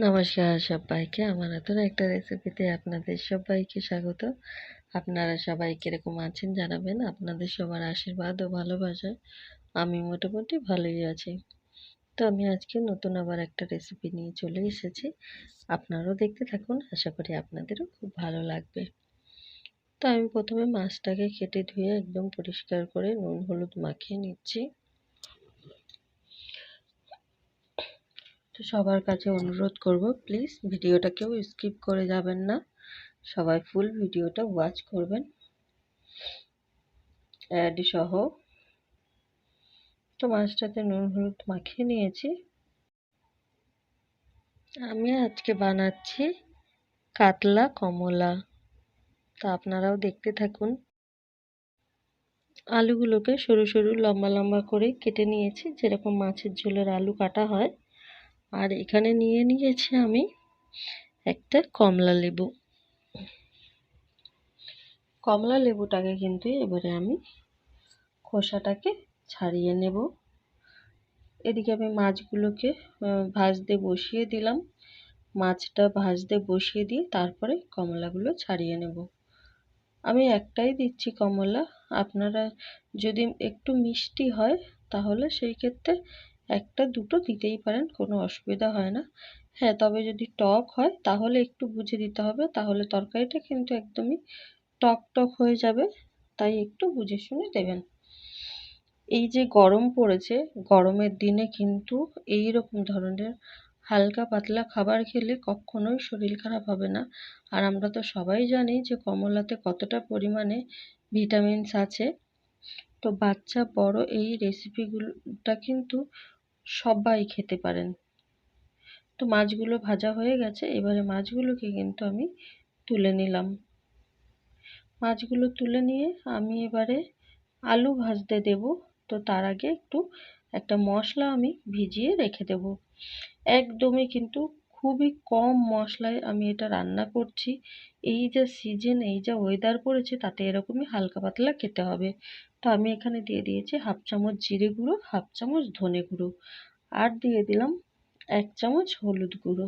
নমস্কার সবাইকে। আমার নতুন একটা রেসিপিতে আপনাদের সবাইকে স্বাগত। আপনারা সবাই কীরকম আছেন জানাবেন। আপনাদের সবার আশীর্বাদ ও ভালোবাসায় আমি মোটামুটি ভালোই আছি। তো আমি আজকে নতুন আবার একটা রেসিপি নিয়ে চলে এসেছি। আপনারাও দেখতে থাকুন, আশা করি আপনাদেরও খুব ভালো লাগবে। তো আমি প্রথমে মাছটাকে কেটে ধুয়ে একদম পরিষ্কার করে নুন, হলুদ মাখিয়ে নিচ্ছি। তো সবার কাছে অনুরোধ করব প্লিজ ভিডিওটা কেউ স্কিপ করে যাবেন না। সবাই ফুল ভিডিওটা ওয়াচ করবেন। অ্যাড সহ। তো মাছটাতে নুন, হলুদ মাখিয়ে নিয়েছি। আমি আজকে বানাচ্ছি কাতলা কমলা। তো আপনারাও দেখতে থাকুন। আলুগুলোকে সরু সরু লম্বা লম্বা করে কেটে নিয়েছি। যেরকম মাছের ঝোলের আলু কাটা হয় আর এখানে নিয়ে নিয়েছি আমি একটা কমলা লেবু। কমলা লেবুটাকে কিন্তু এবারে আমি খোসাটাকে ছাড়িয়ে নেব। এদিকে আমি মাছগুলোকে ভাজতে বসিয়ে দিলাম। মাছটা ভাজতে বসিয়ে দিয়ে তারপরে কমলাগুলো ছাড়িয়ে নেব। আমি একটাই দিচ্ছি কমলা। আপনারা যদি একটু মিষ্টি হয় তাহলে সেই ক্ষেত্রে একটা, দুটো দিতেই পারেন, কোনো অসুবিধা হয় না। হ্যাঁ তবে যদি টক হয়, তাহলে একটু বুঝে দিতে হবে, তাহলে তরকারিটা কিন্তু একদমই টক টক হয়ে যাবে, তাই একটু বুঝে শুনে দেবেন। এই যে গরম পড়েছে, গরমের দিনে কিন্তু এই রকম ধরনের হালকা পাতলা খাবার খেলে কখনোই শরীর খারাপ হবে না। আর আমরা তো সবাই জানি যে কমলাতে কতটা পরিমাণে ভিটামিনস আছে। তো বাচ্চা বড় এই রেসিপিগুলোটা কিন্তু সবাই খেতে পারেন। তো মাছগুলো ভাজা হয়ে গেছে, এবারে মাছগুলোকে কিন্তু আমি তুলে নিলাম। মাছগুলো তুলে নিয়ে আমি এবারে আলু ভাজতে দেব, তো তার আগে একটু একটা মশলা আমি ভিজিয়ে রেখে দেব। একদমই কিন্তু খুবই কম মশলায় আমি এটা রান্না করছি। এই যা সিজন এই যা ওয়েদার পড়েছে, তাতে এরকমই হালকা পাতলা খেতে হবে। তো আমি এখানে দিয়ে দিয়েছি হাফ চামচ জিরে গুঁড়ো, হাফ চামচ ধনে গুঁড়ো আর দিয়ে দিলাম এক চামচ হলুদ গুঁড়ো।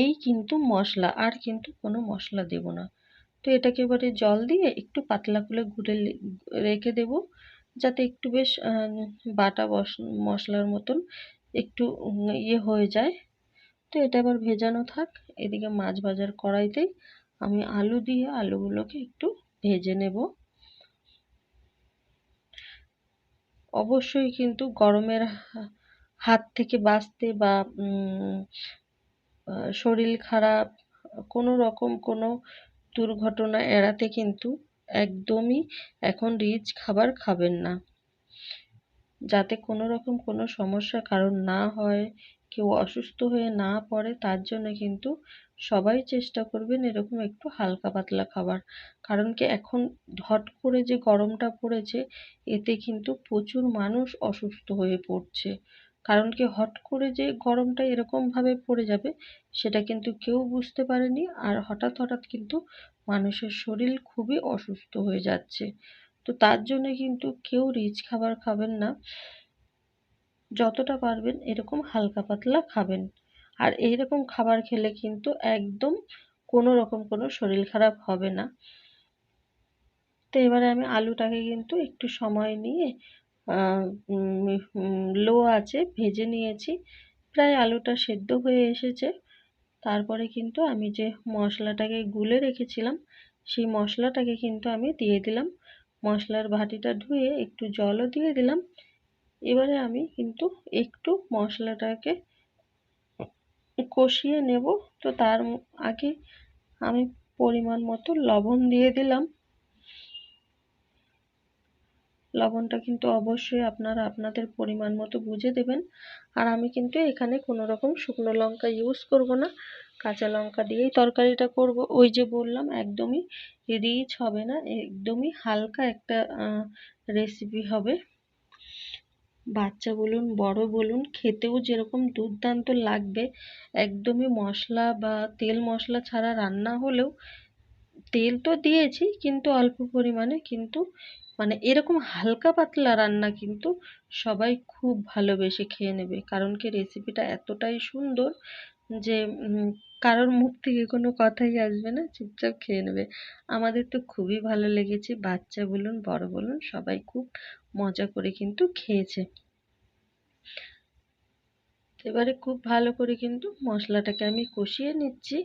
এই কিন্তু মশলা, আর কিন্তু কোনো মশলা দেব না। তো এটাকে এবারে জল দিয়ে একটু পাতলা করে গুঁড়ে রেখে দেব যাতে একটু বেশ বাটা মশলার মতন একটু ইয়ে হয়ে যায়। তো এটা এবার ভেজানো থাক। এদিকে মাছ ভাজার কড়াইতেই আমি আলু দিয়ে আলুগুলোকে একটু ভেজে নেব। অবশ্যই কিন্তু গরমের হাত থেকে বাঁচতে বা শরীর খারাপ, কোনো রকম কোনো দুর্ঘটনা এড়াতে কিন্তু একদমই এখন রিচ খাবার খাবেন না। যাতে কোনো রকম কোনো সমস্যা কারণ না হয় কেউ অসুস্থ হয়ে না পড়ে, তার জন্য কিন্তু সবাই চেষ্টা করবেন এরকম একটু হালকা পাতলা খাবার। কারণ কি এখন হট করে যে গরমটা পড়েছে, এতে কিন্তু প্রচুর মানুষ অসুস্থ হয়ে পড়ছে। কারণ কি হট করে যে গরমটা এরকমভাবে পড়ে যাবে, সেটা কিন্তু কেউ বুঝতে পারেনি। আর হঠাৎ হঠাৎ কিন্তু মানুষের শরীর খুবই অসুস্থ হয়ে যাচ্ছে। তো তার জন্য কিন্তু কেউ রিচ খাবার খাবেন না। যতটা পারবেন এরকম হালকা পাতলা খাবেন। আর এইরকম খাবার খেলে কিন্তু একদম কোনো রকম কোনো শরীর খারাপ হবে না। তো এবারে আমি আলুটাকে কিন্তু একটু সময় নিয়ে লো আছে ভেজে নিয়েছি। প্রায় আলুটা সেদ্ধ হয়ে এসেছে। তারপরে কিন্তু আমি যে মশলাটাকে গুলে রেখেছিলাম, সেই মশলাটাকে কিন্তু আমি দিয়ে দিলাম। মশলার ভাটিটা ধুয়ে একটু জলও দিয়ে দিলাম। এবারে আমি কিন্তু একটু মশলাটাকে কষিয়ে নেব। তো তার আগে আমি পরিমাণ মতো লবণ দিয়ে দিলাম। লবণটা কিন্তু অবশ্যই আপনারা আপনাদের পরিমাণ মতো বুঝে দেবেন। আর আমি কিন্তু এখানে কোনো রকম শুকনো লঙ্কা ইউজ করব না। কাঁচা লঙ্কা দিয়েই তরকারিটা করব। ওই যে বললাম, একদমই রিচ হবে না, একদমই হালকা একটা রেসিপি হবে। বাচ্চা বলুন, বড় বলুন, খেতেও যেরকম দুর্দান্ত লাগবে, একদমই মশলা বা তেল মশলা ছাড়া রান্না হলেও তেল তো দিয়েছি কিন্তু অল্প পরিমাণে, কিন্তু মানে এরকম হালকা পাতলা রান্না কিন্তু সবাই খুব ভালোবেসে খেয়ে নেবে। কারণ কি রেসিপিটা এতটাই সুন্দর যে কারোর মুখ থেকে কোনো কথাই আসবে না, চুপচাপ খেয়ে নেবে। আমাদের তো খুবই ভালো লেগেছে। বাচ্চা বলুন, বড় বলুন, সবাই খুব মজা করে কিন্তু খেয়েছে। এবারে খুব ভালো করে কিন্তু মশলাটাকে আমি কষিয়ে নিচ্ছি।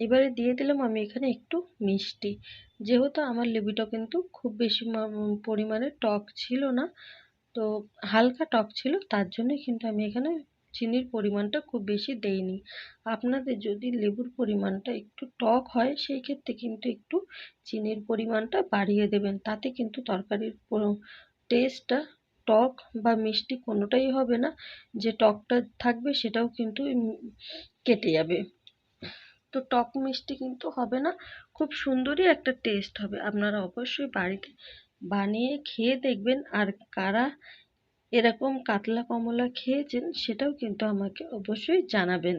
এবারে দিয়ে দিলাম আমি এখানে একটু মিষ্টি। যেহেতু আমার লেবুটা কিন্তু খুব বেশি পরিমাণে টক ছিল না, তো হালকা টক ছিল, তার জন্য কিন্তু আমি এখানে চিনির পরিমাণটা খুব বেশি দেইনি আপনাদের যদি লেবুর পরিমাণটা একটু টক হয়, সেই ক্ষেত্রে কিন্তু একটু চিনির পরিমাণটা বাড়িয়ে দেবেন। তাতে কিন্তু তরকারির টেস্টটা টক বা মিষ্টি কোনোটাই হবে না। যে টকটা থাকবে সেটাও কিন্তু কেটে যাবে। তো টক মিষ্টি কিন্তু হবে না, খুব সুন্দরই একটা টেস্ট হবে। আপনারা অবশ্যই বাড়িতে বানিয়ে খেয়ে দেখবেন আর কারা এরকম কাতলা কমলা খেয়েছেন সেটাও কিন্তু আমাকে অবশ্যই জানাবেন।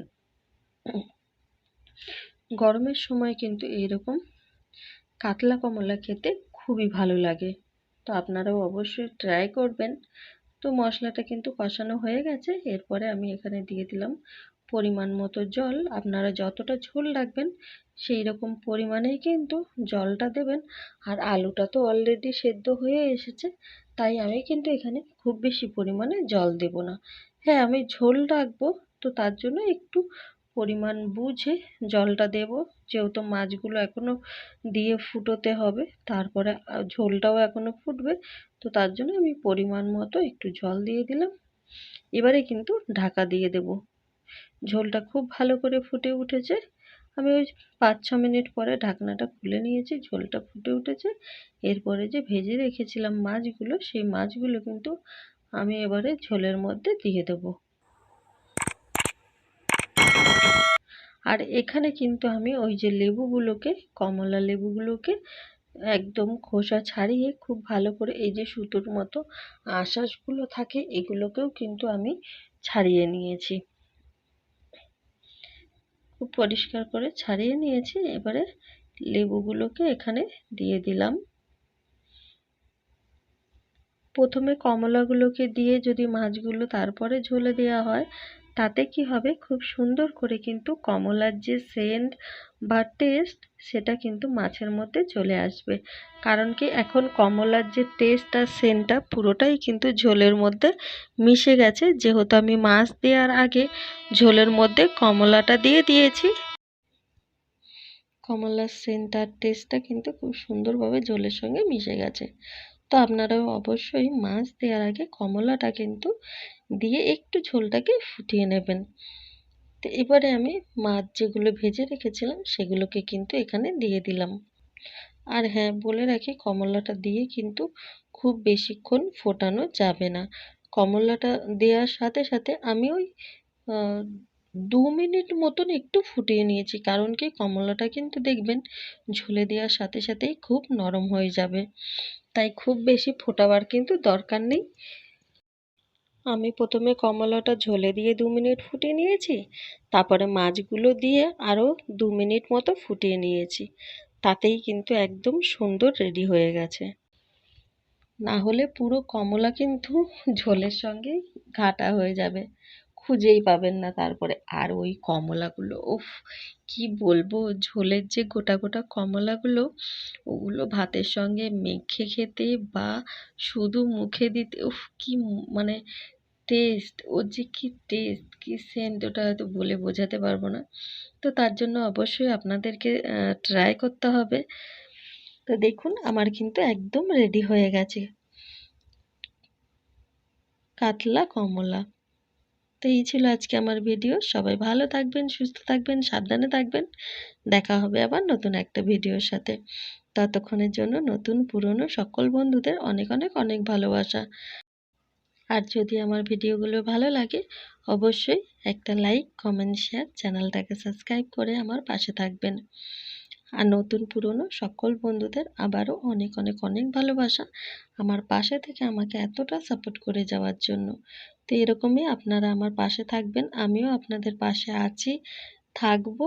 গরমের সময় কিন্তু এইরকম কাতলা কমলা খেতে খুবই ভালো লাগে। তো আপনারাও অবশ্যই ট্রাই করবেন। তো মশলাটা কিন্তু কষানো হয়ে গেছে, এরপরে আমি এখানে দিয়ে দিলাম পরিমাণ মতো জল। আপনারা যতটা ঝোল রাখবেন সেই রকম পরিমাণেই কিন্তু জলটা দেবেন। আর আলুটা তো অলরেডি সেদ্ধ হয়ে এসেছে তাই আমি কিন্তু এখানে খুব বেশি পরিমাণে জল দেব না। হ্যাঁ আমি ঝোল রাখব, তো তার জন্য একটু পরিমাণ বুঝে জলটা দেব। যেহেতু মাছগুলো এখনও দিয়ে ফুটোতে হবে, তারপরে ঝোলটাও এখনও ফুটবে, তো তার জন্য আমি পরিমাণ মতো একটু জল দিয়ে দিলাম। এবারে কিন্তু ঢাকা দিয়ে দেব। ঝোলটা খুব ভালো করে ফুটে উঠেছে। আমি ওই পাঁচ ছ মিনিট পরে ঢাকনাটা খুলে নিয়েছি, ঝোলটা ফুটে উঠেছে। এরপরে যে ভেজে রেখেছিলাম মাছগুলো, সেই মাছগুলো কিন্তু আমি এবারে ঝোলের মধ্যে দিয়ে দেবো। আর এখানে কিন্তু আমি ওই যে লেবুগুলোকে, কমলা লেবুগুলোকে একদম খোসা ছাড়িয়ে খুব ভালো করে এই যে সুতোর মতো আঁশাশগুলো থাকে, এগুলোকেও কিন্তু আমি ছাড়িয়ে নিয়েছি। খুব পরিষ্কার করে ছাড়িয়ে নিয়েছি। এবারে লেবুগুলোকে এখানে দিয়ে দিলাম। প্রথমে কমলাগুলোকে দিয়ে যদি মাছগুলো তারপরে ঝোলে দেওয়া হয় তাতে কি হবে? খুব সুন্দর করে কিন্তু কমলার যে সেন্ট বা টেস্ট সেটা কিন্তু মাছের মধ্যে চলে আসবে। কারণ কি এখন কমলার যে টেস্ট আর সেন্টটা পুরোটাই কিন্তু ঝোলের মধ্যে মিশে গেছে। যেহেতু আমি মাছ দেওয়ার আগে ঝোলের মধ্যে কমলাটা দিয়ে দিয়েছি। কমলার সেন্ট আর টেস্টটা কিন্তু খুব সুন্দরভাবে ঝোলের সঙ্গে মিশে গেছে। তো আপনারাও অবশ্যই মাছ দেওয়ার আগে কমলাটা কিন্তু দিয়ে একটু ঝোলটাকে ফুটিয়ে নেবেন। তো এবারে আমি মাছ যেগুলো ভেজে রেখেছিলাম সেগুলোকে কিন্তু এখানে দিয়ে দিলাম। আর হ্যাঁ বলে রাখি কমলাটা দিয়ে কিন্তু খুব বেশিক্ষণ ফোটানো যাবে না। কমলাটা দেওয়ার সাথে সাথে আমি ওই দু মিনিট মতন একটু ফুটিয়ে নিয়েছি, কারণ কি কমলাটা কিন্তু দেখবেন ঝোলে দেওয়ার সাথে সাথেই খুব নরম হয়ে যাবে। তাই খুব বেশি ফোটাবার কিন্তু দরকার নেই। আমি প্রথমে কমলাটা ঝোলে দিয়ে দু মিনিট ফুটিয়ে নিয়েছি, তারপরে মাছগুলো দিয়ে আরও দু মিনিট মতো ফুটিয়ে নিয়েছি। তাতেই কিন্তু একদম সুন্দর রেডি হয়ে গেছে। না হলে পুরো কমলা কিন্তু ঝোলের সঙ্গে ঘাটা হয়ে যাবে। খুঁজেই পাবেন না তারপরে। আর ওই কমলাগুলো, উফ, কি বলব, ঝোলের যে গোটা গোটা কমলাগুলো, ওগুলো ভাতের সঙ্গে মেখে খেতে বা শুধু মুখে দিতে, উফ, কি মানে টেস্ট ওর যে কী টেস্ট কী সেন্ট ওটা হয়তো বলে বোঝাতে পারব না। তো তার জন্য অবশ্যই আপনাদেরকে ট্রাই করতে হবে। তো দেখুন, আমার কিন্তু একদম রেডি হয়ে গেছে। কাতলা কমলা। তো এই ছিল আজকে আমার ভিডিও সবাই ভালো থাকবেন, সুস্থ থাকবেন, সাবধানে থাকবেন। দেখা হবে আবার নতুন একটা ভিডিওর সাথে। ততক্ষণের জন্য নতুন, পুরনো সকল বন্ধুদের অনেক অনেক অনেক ভালোবাসা। আর যদি আমার ভিডিওগুলো ভালো লাগে, অবশ্যই একটা লাইক কমেন্ট শেয়ার চ্যানেলটাকে সাবস্ক্রাইব করে আমার পাশে থাকবেন। আর নতুন পুরনো সকল বন্ধুদের আবারও অনেক অনেক অনেক ভালোবাসা আমার পাশে থেকে আমাকে এতটা সাপোর্ট করে যাওয়ার জন্য। তো এরকমই আপনারা আমার পাশে থাকবেন, আমিও আপনাদের পাশে আছি, থাকব।